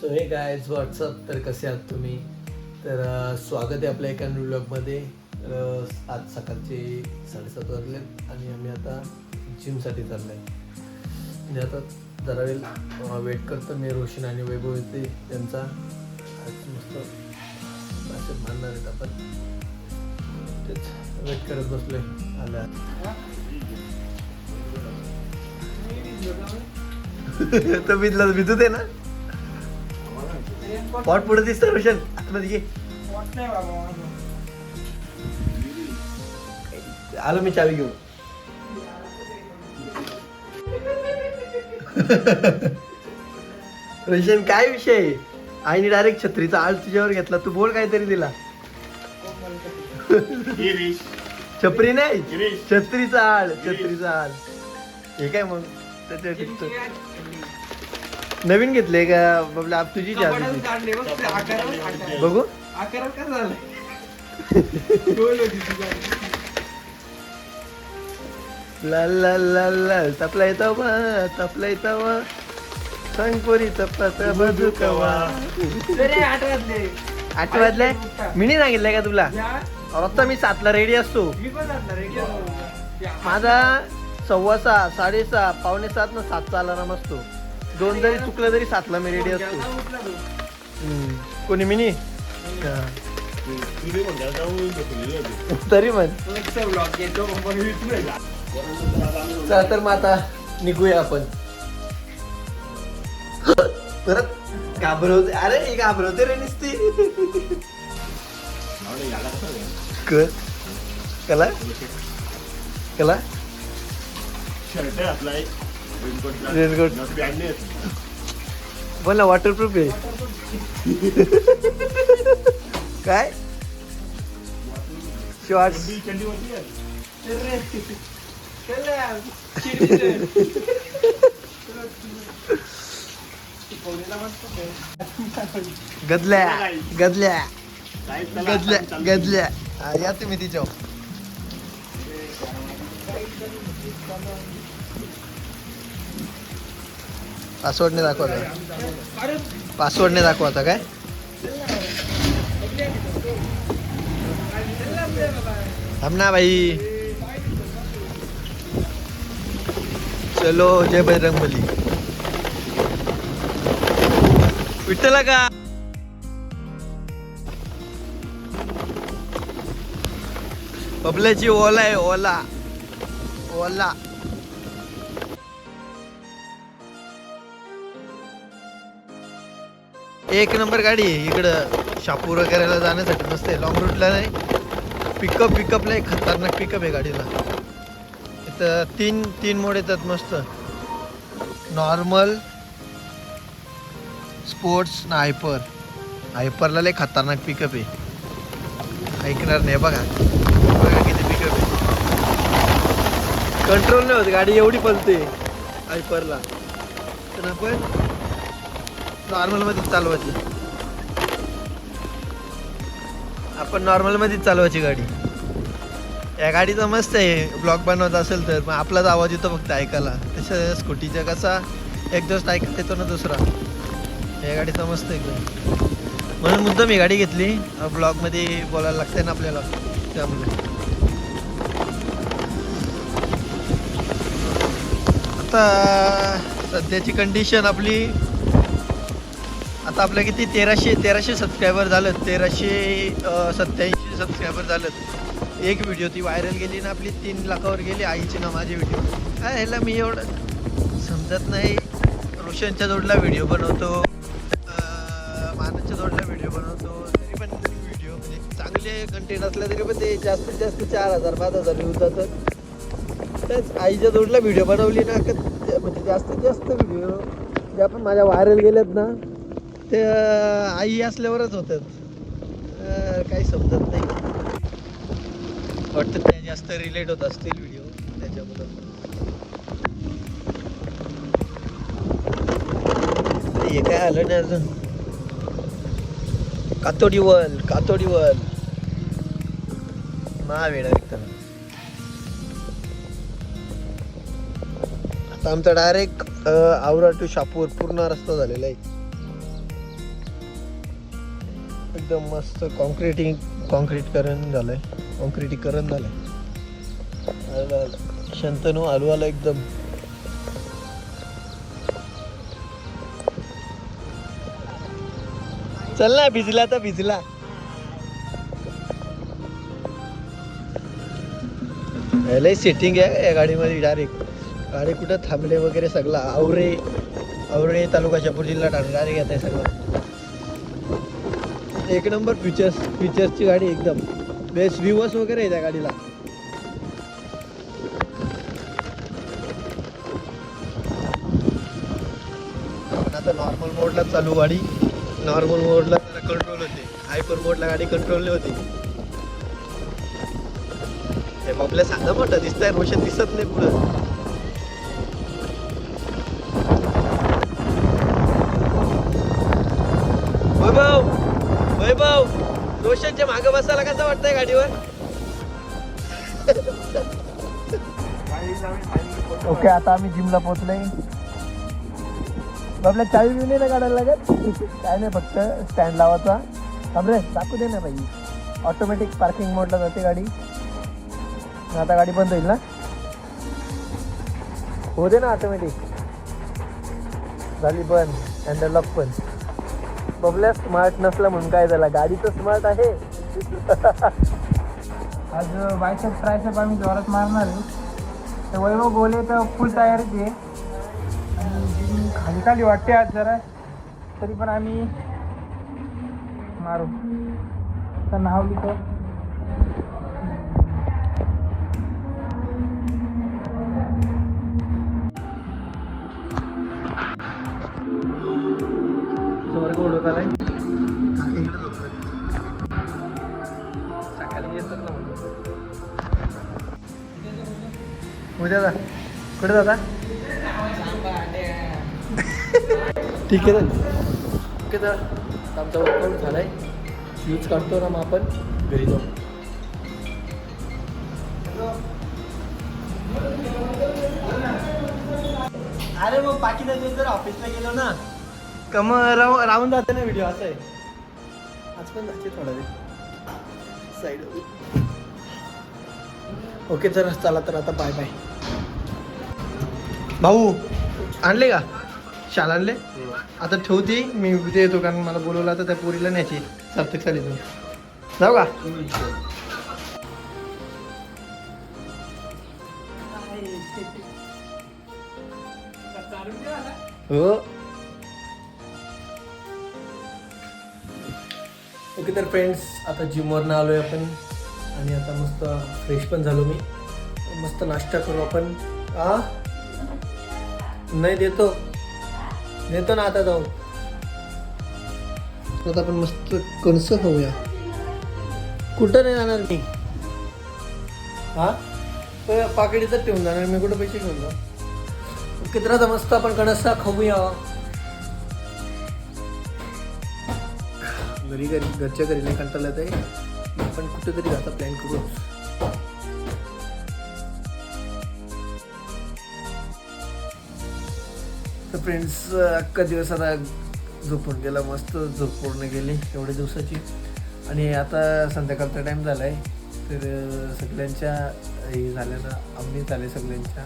So हे guys WhatsApp तर कसे आहात तुम्ही? तर स्वागत आहे आपल्या एका व्लॉगमध्ये आज सकाळचे साडेसात वाजले आणि आम्ही आता जिमसाठी चाललो आहे म्हणजे आता जरा वेळ वेट करतो. मी रोशन आणि वैभव येते त्यांचा. आज मस्त भाषेत मानणार आहेत आपण. तेच वेट करत बसलोय. आल्या. तर भिजला भिजू दे ना? पॉट पुढे दिसतं रोशन आतमध्ये आलो मी चावी घेऊन रोशन काय विषय? आईने डायरेक्ट छत्रीचा आळ तुझ्यावर घेतला. तू बोल काहीतरी दिला. छपरी नाही? छत्रीचा आळ छत्रीचा आळ. हे काय मग? त्याच्या. नवीन घेतले का? बाबला आप तुझी चावी बघू ला ला ला ला. तपला येतो वा तपला येतो वा सांग पोरी तपता बाजू कवा. आठ वाजले. मी नाही सांगितलंय का तुला? आता मी सातला रेडी असतो. माझा सव्वा सहा साडेसहा पावणे सात ना सातचा अलाराम असतो. दोन जरी चुकलं तरी सातला मी रेडी असतो. कोणी मिनी. तरी म्हण चला तर मग आता निघूया आपण. परत घाबरवते अरे ही घाबरवते रे नुसती. कला? कला? शर्ट आपला एक. रेनकोट. नसबी आणले आहेत. बोल ना वॉटरप्रूफ आहे काय शॉर्ट्स ती चड्डीवरती आहे. गदल्या गदल्या साहेब, चला, गदल्या आता चालू. गदल्या हा, या तुम्ही तिच्या पासवर्डने दाखवता पासवर्डने दाखवता काय थांब ना भाई। चलो, जय बजरंग बली। विठ्ठला का बबल्याची ओला आहे ओला। ओला। एक नंबर गाडी आहे. इकडं शापूर वगैरेला जाण्यासाठी मस्त आहे. लॉंग रूटला नाही. पिकअप पिकअपला एक खतरनाक पिकअप आहे गाडीला. इथं तीन तीन मोड येतात मस्त. नॉर्मल स्पोर्ट्स ना हायपर हायपरला लय खतरनाक पिकअप आहे. ऐकणार नाही बघा. बघा किती पिकअप आहे. कंट्रोल नाही होत. गाडी एवढी पलते. हायपरला तर आपण नॉर्मलमध्ये चालवायची. आपण नॉर्मलमध्येच चालवायची गाडी. या गाडीचं मस्त आहे ब्लॉक बनवत असेल तर मग आपलाच आवाज येतो फक्त ऐकायला. तसं स्कूटीचा कसा एक दिवस ऐकत येतो ना दुसरा. या गाडीचा मस्त एकदम. म्हणून मुद्दाम ही गाडी घेतली. ब्लॉगमध्ये बोलायला लागते ना आपल्याला. त्यामुळे. आता सध्याची कंडिशन आपली आता आपल्या किती? तेराशे तेराशे सबस्क्रायबर झालं. तेराशे सत्याऐंशी सबस्क्रायबर झालं. एक व्हिडिओ ती व्हायरल गेली ना आपली तीन लाखावर गेली आईची ना माझी व्हिडिओ काय ह्याला मी एवढं समजत नाही. रोशनच्या जोडला व्हिडिओ बनवतो. अं, जोडला व्हिडिओ बनवतो. तरी पण व्हिडिओ म्हणजे चांगले कंटेंट असले तरी पण ते जास्तीत जास्त चार हजार पाच हजार व्ह्यूज जातात. तेच आईच्या जोडला व्हिडिओ बनवली ना का म्हणजे जास्तीत जास्त व्हिडिओ जे आपण माझ्या व्हायरल गेल्यात ना ते आई असल्यावरच होतात. काही समजत नाही. वाटतं त्या जास्त रिलेट होत असतील व्हिडिओ त्याच्याबद्दल. हे काय आलं नाही अजून? कातोडी वल कातोडी वल महावेळा विकताना आता आमचा डायरेक्ट आवरा टू शापूर पूर्ण रस्ता झालेला आहे. एकदम मस्त कॉन्क्रिटिंग कॉन्क्रीटकरण झालंय. कॉन्क्रिटीकरण झालंय. आलं, शंतनू आलू आला एकदम. चल ना भिजला तर भिजला. लय सिटिंग आहे या गाडीमध्ये डायरेक्ट. गाडी कुठं थांबले वगैरे सगळं. आवरे आवरे तालुका शहापूर जिल्हा डायरेक्ट येत आहे सगळं. एक नंबर फीचर्स फीचर्सची गाडी एकदम. बेस्ट व्ह्यूवर्स वगैरे आहे त्या गाडीला. आता नॉर्मल मोडला चालू गाडी. नॉर्मल मोडला जरा कंट्रोल होते. हायपर मोडला गाडी कंट्रोल होती. हे आपल्या सांगा मोठं आहे रोशन दिसत नाही पुढं. वैभव वैभव रोशनच्या मागे बसायला कसं वाटतंय गाडीवर? ओके आता आम्ही जिमला पोहोचलोय. आपल्या चावी बिवी नाही काढायला लागत? काय नाही फक्त स्टँड लावायचा. थांब रे दाखवू दे ना बाई. ऑटोमॅटिक पार्किंग मोडला जाते गाडी. आता गाडी बंद होईल ना? हो दे ना ऑटोमॅटिक झाली बंद. हँडल लॉक पण. बबल्या स्मार्ट नसला म्हणून काय झाला? गाडी तर स्मार्ट आहे. आज बायसेप ट्रायसेप आम्ही जोरात मारणार आहे. तर वैभव गोले तर फुल तयारीच आहे आणि खाली खाली वाटते आज जरा तरी पण आम्ही मारू. तर नाव लिहितो समोर आलाय सकाळी येतात ना उद्या जा. कुठे जाता? ठीक आहे ना? ओके तर आमचा वर्कआउट झालाय. यूज करतो ना मग आपण. घरी जाऊ. अरे मग बाकी जर ऑफिसला गेलो ना कम राव राहून जाते ना व्हिडिओ असं आहे. आज पण जाते थोडा वेळ साईड ओके तर चला तर आता बाय बाय भाऊ आणले का? शाल आणले? आता ठेवते मी उद्या येतो कारण मला बोलवलं तर त्या पोरीला न्यायची. सार्थक चालेल तुम्ही जाऊ का? हो. ओके तर फ्रेंड्स आता जिमवरनं आलो आहे आपण. आणि आता मस्त फ्रेश पण झालो मी. मस्त नाश्ता करू आपण. आ? नाही देतो. देतो ना आता जाऊ. आता आपण मस्त कणस खाऊया. कुठं नाही जाणार मी? हा पाकडीतच ठेवून जाणार. मी कुठं पैसे घेऊन जाऊ? ओके तर आता मस्त आपण कणसा खाऊया. घरी घरी घरच्या घरी नाही कंटाळत आहे. आपण कुठेतरी आता प्लॅन करू. तर फ्रेंड्स अख्खा दिवस आता झोपून गेला मस्त झोपून गेली एवढ्या दिवसाची. आणि आता संध्याकाळचा टाईम झाला आहे तर सगळ्यांच्या हे झाल्या ना आम्ही झाले सगळ्यांच्या.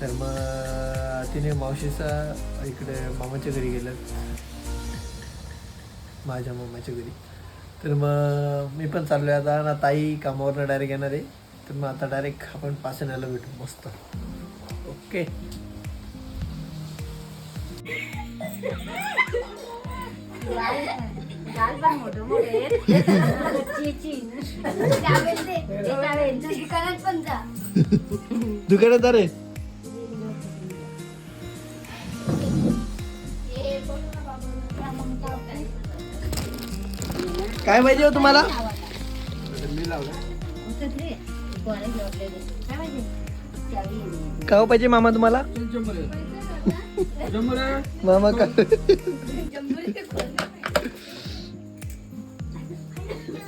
तर मग तिने मावशीचा इकडे मामाच्या घरी गेलं माझ्या मामाच्या घरी. तर मग मी पण चाललो आहे आता ना ताई कामावरनं डायरेक्ट येणार आहे. तर मग आता डायरेक्ट आपण पासण्याला भेटू. मस्त. ओके दुकानात पण जा. काय पाहिजे हो तुम्हाला? काय हो पाहिजे मामा तुम्हाला? मामा का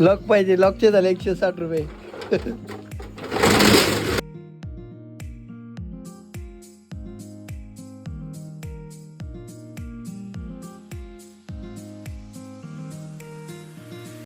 लॉक पाहिजे लॉकचे झाले एकशे साठ रुपये.